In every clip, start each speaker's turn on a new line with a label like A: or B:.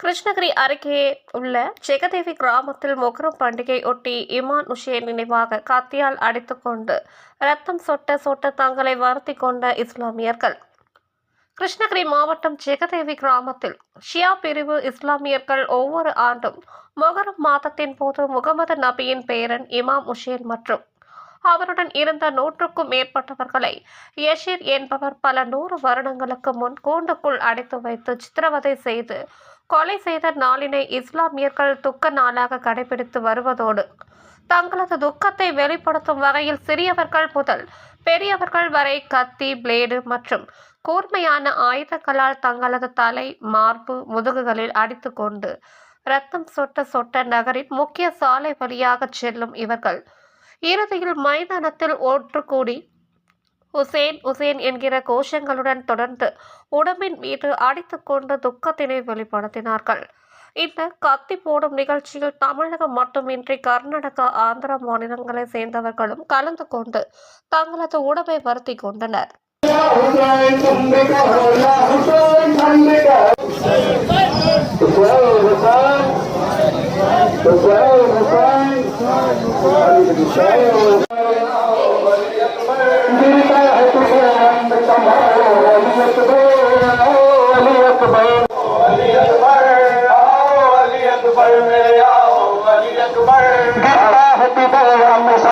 A: கிருஷ்ணகிரி அருகே உள்ள ஜெகதேவி கிராமத்தில் மொகரம் பண்டிகை ஒட்டி இமான் உஷேன் நினைவாக கத்தியால் அடித்துக்கொண்டு ரத்தம் சொட்ட சொட்ட தங்களை வருத்தி கொண்ட இஸ்லாமியர்கள். கிருஷ்ணகிரி மாவட்டம் ஜெகதேவி கிராமத்தில் ஷியா பிரிவு இஸ்லாமியர்கள் ஒவ்வொரு ஆண்டும் மொகரம் மாதத்தின் போது முகமது நபியின் பேரன் இமாம் உஷேன் மற்றும் அவருடன் இருந்த நூற்றுக்கும் மேற்பட்டவர்களை யஷீர் என்பவர் பல நூறு வருடங்களுக்கு முன் கூண்டுக்குள் அடைத்து வைத்து சித்திரவதை செய்து கொலை செய்த நாளினை இஸ்லாமியர்கள் துக்க நாளாக கடைபிடித்து வருவதோடு தங்களது துக்கத்தை வெளிப்படுத்தும் வகையில் சிறியவர்கள் முதல் பெரியவர்கள் வரை கத்தி பிளேடு மற்றும் கூர்மையான ஆயுதங்களால் தங்களது தலை மார்பு முதுகுகளில் அடித்துக்கொண்டு ரத்தம் சொட்ட சொட்ட நகரின் முக்கிய சாலை வழியாக செல்லும் இவர்கள் இறுதியில் மைதானத்தில் ஒன்று கூடி உசேன் உசேன் என்கிற கோஷங்களுடன் தொடர்ந்து உடம்பின் மீது அடித்து கொண்டு துக்கத்தினை வெளிப்படுத்தினார்கள் இந்த கத்தி போடும் நிகழ்ச்சியில் தமிழகம் மட்டுமின்றி கர்நாடகா ஆந்திர மாநிலங்களை சேர்ந்தவர்களும் கலந்து கொண்டு தங்களது உடம்பை வருத்தி கொண்டனர்
B: Well, I'm sorry.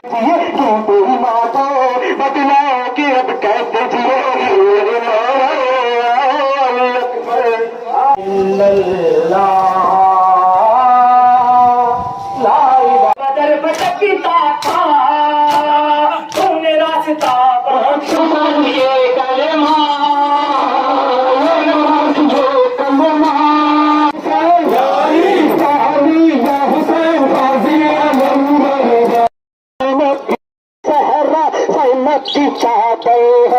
B: सहरा सैनत की चाहते हैं